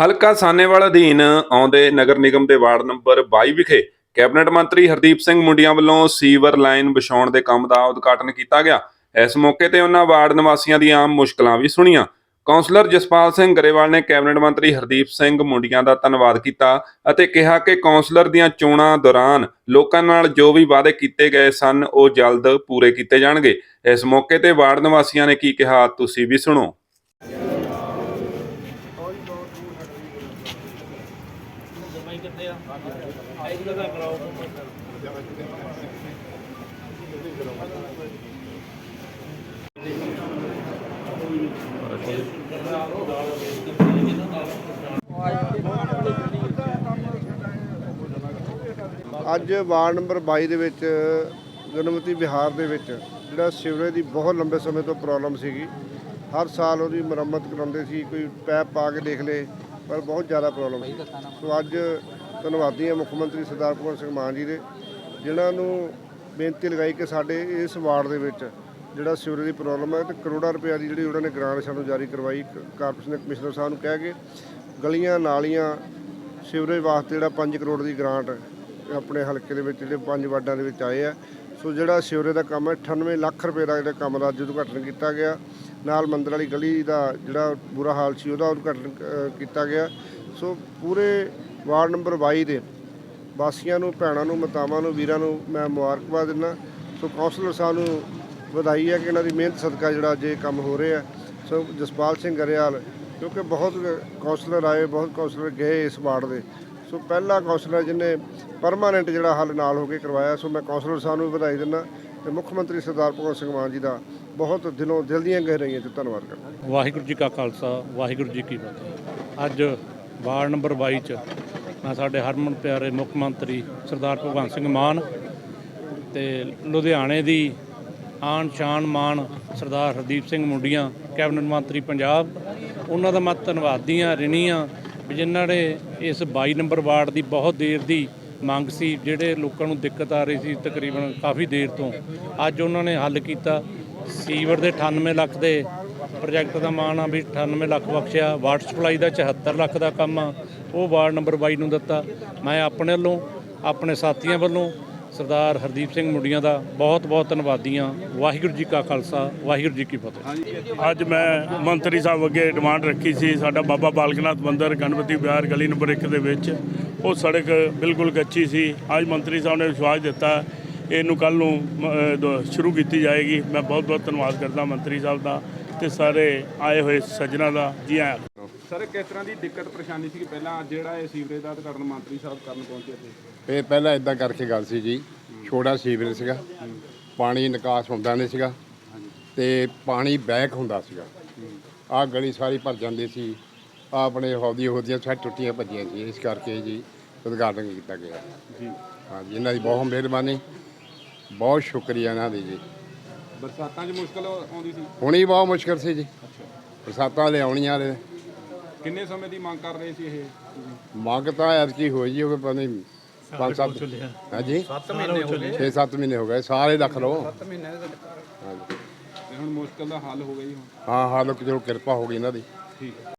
ਹਲਕਾ ਸਾਨੇਵਾਲ ਅਧੀਨ ਆਉਂਦੇ ਨਗਰ ਨਿਗਮ ਦੇ ਵਾਰਡ ਨੰਬਰ 22 ਵਿਖੇ ਕੈਬਨਿਟ ਮੰਤਰੀ ਹਰਦੀਪ ਸਿੰਘ ਮੁੰਡੀਆਂ ਵੱਲੋਂ ਸੀਵਰ ਲਾਈਨ ਵਿਛਾਉਣ ਦੇ ਕੰਮ ਦਾ ਉਦਘਾਟਨ ਕੀਤਾ ਗਿਆ। ਇਸ ਮੌਕੇ ਤੇ ਉਹਨਾਂ ਵਾਰਡ ਨਿਵਾਸੀਆਂ ਦੀਆਂ ਆਮ ਮੁਸ਼ਕਲਾਂ ਵੀ ਸੁਣੀਆਂ। ਕੌਂਸਲਰ ਜਸਪਾਲ ਸਿੰਘ ਗਰੇਵਾਲ ਨੇ ਕੈਬਨਿਟ ਮੰਤਰੀ ਹਰਦੀਪ ਸਿੰਘ ਮੁੰਡੀਆਂ ਦਾ ਧੰਨਵਾਦ ਕੀਤਾ ਅਤੇ ਕਿਹਾ ਕਿ ਕੌਂਸਲਰ ਦੀਆਂ ਚੋਣਾਂ ਦੌਰਾਨ ਲੋਕਾਂ ਨਾਲ ਜੋ ਵੀ ਵਾਅਦੇ ਕੀਤੇ ਗਏ ਸਨ, ਉਹ ਜਲਦ ਪੂਰੇ ਕੀਤੇ ਜਾਣਗੇ। ਇਸ ਮੌਕੇ ਤੇ ਵਾਰਡ ਨਿਵਾਸੀਆਂ ਨੇ ਕੀ ਕਿਹਾ, ਤੁਸੀਂ ਵੀ ਸੁਣੋ। ਅੱਜ ਵਾਰਡ ਨੰਬਰ 22 ਦੇ ਵਿੱਚ ਗਣਮਤੀ ਵਿਹਾਰ ਦੇ ਵਿੱਚ ਜਿਹੜਾ ਸਿਵਰੇਜ ਦੀ ਬਹੁਤ ਲੰਬੇ ਸਮੇਂ ਤੋਂ ਪ੍ਰੋਬਲਮ ਸੀਗੀ। ਹਰ ਸਾਲ ਉਹਦੀ ਮੁਰੰਮਤ ਕਰਾਉਂਦੇ ਸੀ, ਕੋਈ ਪੈਪ ਪਾ ਕੇ ਦੇਖ ਲਏ ਪਰ ਬਹੁਤ ਜ਼ਿਆਦਾ ਪ੍ਰੋਬਲਮ ਸੀ। ਸੋ ਅੱਜ ਧੰਨਵਾਦੀ ਹਾਂ ਮੁੱਖ ਮੰਤਰੀ ਸਰਦਾਰ ਭਗਵੰਤ ਸਿੰਘ ਮਾਨ ਜੀ ਦੇ, ਜਿਨ੍ਹਾਂ ਨੂੰ ਬੇਨਤੀ ਲਗਾਈ ਕਿ ਸਾਡੇ ਇਸ ਵਾਰਡ ਦੇ ਵਿੱਚ ਜਿਹੜਾ ਸਿਵਰੇਜ ਦੀ ਪ੍ਰੋਬਲਮ ਹੈ ਤੇ ਕਰੋੜਾਂ ਰੁਪਏ ਦੀ ਜਿਹੜੀ ਉਹਨਾਂ ਨੇ ਗ੍ਰਾਂਟ ਸਾਨੂੰ ਜਾਰੀ ਕਰਵਾਈ ਕਾਰਪੋਰੇਸ਼ਨ ਦੇ ਕਮਿਸ਼ਨਰ ਸਾਹਿਬ ਨੂੰ ਕਹਿ ਕੇ ਗਲੀਆਂ ਨਾਲੀਆਂ ਸਿਵਰੇਜ ਵਾਸਤੇ ਜਿਹੜਾ 5 ਕਰੋੜ ਦੀ ਗ੍ਰਾਂਟ ਆਪਣੇ ਹਲਕੇ ਦੇ ਵਿੱਚ, ਜਿਹੜੇ ਪੰਜ ਵਾਰਡਾਂ ਦੇ ਵਿੱਚ ਆਏ ਆ ਸੋ ਜਿਹੜਾ ਸਿਵਰੇਜ ਦਾ ਕੰਮ ਹੈ 98 ਲੱਖ ਰੁਪਏ ਦਾ ਜਿਹੜਾ ਕੰਮ ਦਾ ਅੱਜ ਉਦਘਾਟਨ ਕੀਤਾ ਗਿਆ। ਨਾਲ ਮੰਦਰ ਵਾਲੀ ਗਲੀ ਦਾ ਜਿਹੜਾ ਬੁਰਾ ਹਾਲ ਸੀ, ਉਹਦਾ ਉਦਘਾਟਨ ਕੀਤਾ ਗਿਆ। ਸੋ ਪੂਰੇ ਵਾਰਡ ਨੰਬਰ 22 ਦੇ ਵਾਸੀਆਂ ਨੂੰ, ਭੈਣਾਂ ਨੂੰ, ਮਾਤਾਵਾਂ ਨੂੰ, ਵੀਰਾਂ ਨੂੰ ਮੈਂ ਮੁਬਾਰਕਬਾਦ ਦਿੰਦਾ। ਸੋ ਕੌਂਸਲਰ ਸਾਹਿਬ ਨੂੰ ਵਧਾਈ ਹੈ ਕਿ ਇਹਨਾਂ ਦੀ ਮਿਹਨਤ ਸਦਕਾ ਜਿਹੜਾ ਅੱਜ ਇਹ ਕੰਮ ਹੋ ਰਿਹਾ ਸੋ ਜਸਪਾਲ ਸਿੰਘ ਗਰੇਵਾਲ, ਕਿਉਂਕਿ ਬਹੁਤ ਕੌਂਸਲਰ ਆਏ, ਬਹੁਤ ਕੌਂਸਲਰ ਗਏ ਇਸ ਵਾਰਡ ਦੇ। ਸੋ ਪਹਿਲਾ ਕੌਂਸਲਰ ਜਿਹਨੇ ਪਰਮਾਨੈਂਟ ਜਿਹੜਾ ਹੱਲ ਨਾਲ ਹੋ ਕੇ ਕਰਵਾਇਆ, ਸੋ ਮੈਂ ਕੌਂਸਲਰ ਸਾਹਿਬ ਨੂੰ ਵੀ ਵਧਾਈ ਦਿੰਦਾ ਤੇ ਮੁੱਖ ਮੰਤਰੀ ਸਰਦਾਰ ਭਗਵੰਤ ਸਿੰਘ ਮਾਨ ਜੀ ਦਾ ਬਹੁਤ ਦਿਲੋਂ ਦਿਲ ਦੀਆਂ ਗਹਿਰਾਈਆਂ 'ਚ ਧੰਨਵਾਦ ਕਰਦਾ ਵਾਹਿਗੁਰੂ ਜੀ ਕਾ ਖਾਲਸਾ, ਵਾਹਿਗੁਰੂ ਜੀ ਕੀ ਫਤਿਹ। ਅੱਜ ਵਾਰਡ ਨੰਬਰ 22 ਚ ਮੈਂ ਸਾਡੇ ਹਰਮਨ ਪਿਆਰੇ ਮੁੱਖ ਮੰਤਰੀ ਸਰਦਾਰ ਭਗਵੰਤ ਸਿੰਘ ਮਾਨ ਤੇ ਲੁਧਿਆਣੇ ਦੀ ਆਨ ਸ਼ਾਨ ਮਾਨ ਸਰਦਾਰ ਹਰਦੀਪ ਸਿੰਘ ਮੁੰਡੀਆਂ, ਕੈਬਨਿਟ ਮੰਤਰੀ ਪੰਜਾਬ, ਉਹਨਾਂ ਦਾ ਮੈਂ ਧੰਨਵਾਦੀ ਹਾਂ, ਰਿਣੀ ਹਾਂ। ਵੀ ਜਿਨ੍ਹਾਂ ਨੇ ਇਸ 22 ਨੰਬਰ ਵਾਰਡ ਦੀ ਬਹੁਤ ਦੇਰ ਦੀ ਮੰਗ ਸੀ, ਜਿਹੜੇ ਲੋਕਾਂ ਨੂੰ ਦਿੱਕਤ ਆ ਰਹੀ ਸੀ ਤਕਰੀਬਨ ਕਾਫੀ ਦੇਰ ਤੋਂ। ਅੱਜ ਉਹਨਾਂ ਨੇ ਹੱਲ ਕੀਤਾ। ਸੀਵਰ ਦੇ 98 ਲੱਖ ਦੇ ਪ੍ਰੋਜੈਕਟ ਦਾ ਮਾਣ ਆ ਵੀ 98 ਲੱਖ ਬਖਸ਼ਿਆ। ਵਾਟਰ ਸਪਲਾਈ ਦਾ 74 ਲੱਖ ਦਾ ਕੰਮ ਆ। ਉਹ ਵਾਰਡ ਨੰਬਰ 22 ਨੂੰ ਦਿੱਤਾ। ਮੈਂ ਆਪਣੇ ਵੱਲੋਂ, ਆਪਣੇ ਸਾਥੀਆਂ ਵੱਲੋਂ ਸਰਦਾਰ ਹਰਦੀਪ ਸਿੰਘ ਮੁੰਡੀਆਂ ਦਾ ਬਹੁਤ ਬਹੁਤ ਧੰਨਵਾਦੀ ਹਾਂ ਵਾਹਿਗੁਰੂ ਜੀ ਕਾ ਖਾਲਸਾ, ਵਾਹਿਗੁਰੂ ਜੀ ਕੀ ਫਤਿਹ। ਅੱਜ ਮੈਂ ਮੰਤਰੀ ਸਾਹਿਬ ਅੱਗੇ ਡਿਮਾਂਡ ਰੱਖੀ ਸੀ, ਸਾਡਾ ਬਾਬਾ ਬਾਲਕਨਾਥ ਮੰਦਿਰ, ਗਣਪਤੀ ਵਿਹਾਰ ਗਲੀ ਨੰਬਰ 1 ਦੇ ਵਿੱਚ। ਉਹ ਸੜਕ ਬਿਲਕੁਲ ਕੱਚੀ ਸੀ। ਅੱਜ ਮੰਤਰੀ ਸਾਹਿਬ ਨੇ ਵਿਸ਼ਵਾਸ ਦਿੱਤਾ, ਇਹਨੂੰ ਕੱਲ ਨੂੰ ਸ਼ੁਰੂ ਕੀਤੀ ਜਾਏਗੀ। ਮੈਂ ਬਹੁਤ ਬਹੁਤ ਧੰਨਵਾਦ ਕਰਦਾ ਮੰਤਰੀ ਸਾਹਿਬ ਦਾ ਤੇ ਸਾਰੇ ਆਏ ਹੋਏ ਸੱਜਣਾ ਦਾ। ਜੀ ਆਇਆਂ ਸਰ ਕਿਸ ਤਰ੍ਹਾਂ ਦੀ ਦਿੱਕਤ ਪਰੇਸ਼ਾਨੀ ਸੀ ਪਹਿਲਾਂ ਜਿਹੜਾ ਇਹ ਸੀਵਰੇਜ ਦਾ ਉਦਘਾਟਨ ਮੰਤਰੀ ਸਾਹਿਬ ਕਰਨ ਪਹੁੰਚੇ ਸੀ? ਇਹ ਪਹਿਲਾਂ ਇਦਾਂ ਕਰਕੇ ਗੱਲ ਸੀ ਜੀ ਛੋੜਾ ਸੀਵਰੇਜ ਸੀਗਾ ਪਾਣੀ ਨਿਕਾਸ ਹੁੰਦਾ ਨਹੀਂ ਸੀਗਾ ਤੇ ਪਾਣੀ ਬੈਕ ਹੁੰਦਾ ਸੀਗਾ। ਆਹ ਗਲੀ ਸਾਰੀ ਭਰ ਜਾਂਦੀ ਸੀ ਆਹ ਆਪਣੇ ਹੌਦੀ ਹੌਦੀਆਂ ਸਭ ਟੁੱਟੀਆਂ ਭੱਜੀਆਂ ਸੀ ਇਸ ਕਰਕੇ ਜੀ ਉਦਘਾਟਨ ਕੀਤਾ ਗਿਆ। ਜੀ। ਹਾਂਜੀ ਇਹਨਾਂ ਦੀ ਬਹੁਤ ਮਿਹਰਬਾਨੀ ਬਹੁਤ ਸ਼ੁਕਰੀਆ ਇਹਨਾਂ ਦੀ ਜੀ। ਬਰਸਾਤਾਂ 'ਚ ਮੁਸ਼ਕਲ ਆਉਂਦੀ ਸੀ? ਹੁਣੀ ਬਹੁਤ ਮੁਸ਼ਕਲ ਸੀ ਜੀ। ਬਰਸਾਤਾਂ ਲੈ ਆਉਣੀਆਂ ਨੇ। ਕਿੰਨੇ ਸਮੇਂ ਦੀ ਮੰਗ ਕਰ ਰਹੇ ਸੀ ਇਹ? ਮੰਗ ਤਾਂ ਐਤਕੀ ਹੋਈ ਜੀ ਉਹ ਪਤਾ ਨਹੀਂ ਪੰਜ ਸੱਤ ਹਾਂਜੀ? 7 ਮਹੀਨੇ ਹੋ ਗਏ। 6-7 ਮਹੀਨੇ ਹੋ ਗਏ ਸਾਰੇ ਰੱਖ ਲਓ। 7 ਮਹੀਨੇ ਹਾਂਜੀ। ਤੇ ਹੁਣ ਮੁਸ਼ਕਲ ਦਾ ਹੱਲ ਹੋ ਗਈ ਹੁਣ। ਹਾਂ ਹਾਂ ਲੋਕ ਚਲੋ ਕਿਰਪਾ ਹੋ ਗਈ ਇਹਨਾਂ ਦੀ। ਠੀਕ ਹੈ।